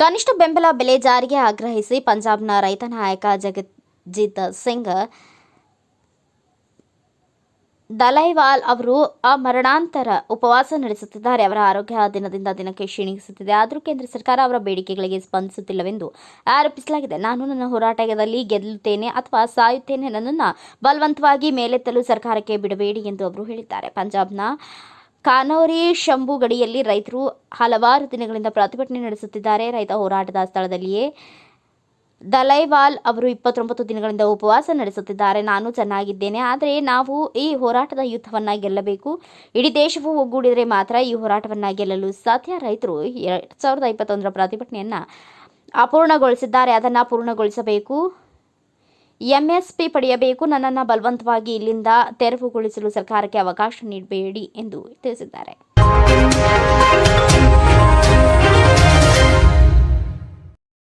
ಕನಿಷ್ಠ ಬೆಂಬಲ ಬೆಲೆ ಜಾರಿಗೆ ಆಗ್ರಹಿಸಿ ಪಂಜಾಬ್ನ ರೈತ ನಾಯಕ ಜಗಜಿತ್ ಸಿಂಗ್ ದಲೈವಾಲ್ ಅವರು ಮರಣಾಂತರ ಉಪವಾಸ ನಡೆಸುತ್ತಿದ್ದಾರೆ. ಅವರ ಆರೋಗ್ಯ ದಿನದಿಂದ ದಿನಕ್ಕೆ ಕ್ಷೀಣಿಸುತ್ತಿದೆ. ಆದರೂ ಕೇಂದ್ರ ಸರ್ಕಾರ ಅವರ ಬೇಡಿಕೆಗಳಿಗೆ ಸ್ಪಂದಿಸುತ್ತಿಲ್ಲವೆಂದು ಆರೋಪಿಸಲಾಗಿದೆ. ನಾನು ನನ್ನ ಹೋರಾಟದಲ್ಲಿ ಗೆಲ್ಲುತ್ತೇನೆ ಅಥವಾ ಸಾಯುತ್ತೇನೆ ನನ್ನನ್ನು ಬಲವಂತವಾಗಿ ಮೇಲೆತ್ತಲು ಸರ್ಕಾರಕ್ಕೆ ಬಿಡಬೇಡಿ ಎಂದು ಅವರು ಹೇಳಿದ್ದಾರೆ. ಪಂಜಾಬ್ನ ಕಾನೌರಿ ಶಂಭು ಗಡಿಯಲ್ಲಿ ರೈತರು ಹಲವಾರು ದಿನಗಳಿಂದ ಪ್ರತಿಭಟನೆ ನಡೆಸುತ್ತಿದ್ದಾರೆ. ರೈತ ಹೋರಾಟದ ಸ್ಥಳದಲ್ಲಿಯೇ ದಲೈವಾಲ್ ಅವರು ಇಪ್ಪತ್ತೊಂಬತ್ತು ದಿನಗಳಿಂದ ಉಪವಾಸ ನಡೆಸುತ್ತಿದ್ದಾರೆ. ನಾನು ಚೆನ್ನಾಗಿದ್ದೇನೆ, ಆದರೆ ನಾವು ಈ ಹೋರಾಟದ ಯುದ್ಧವನ್ನು ಗೆಲ್ಲಬೇಕು. ಇಡೀ ದೇಶವು ಒಗ್ಗೂಡಿದರೆ ಮಾತ್ರ ಈ ಹೋರಾಟವನ್ನು ಗೆಲ್ಲಲು ಸಾಧ್ಯ. ರೈತರು ಎರಡು ಸಾವಿರದ ಇಪ್ಪತ್ತೊಂದರ ಪ್ರತಿಭಟನೆಯನ್ನು ಅಪೂರ್ಣಗೊಳಿಸಿದ್ದಾರೆ. ಅದನ್ನು ಪೂರ್ಣಗೊಳಿಸಬೇಕು ಎಂಎಸ್ಪಿ ಪಡೆಯಬೇಕು ನನ್ನನ್ನು ಬಲವಂತವಾಗಿ ಇಲ್ಲಿಂದ ತೆರವುಗೊಳಿಸಲು ಸರ್ಕಾರಕ್ಕೆ ಅವಕಾಶ ನೀಡಬೇಡಿ ಎಂದು ತಿಳಿಸಿದ್ದಾರೆ.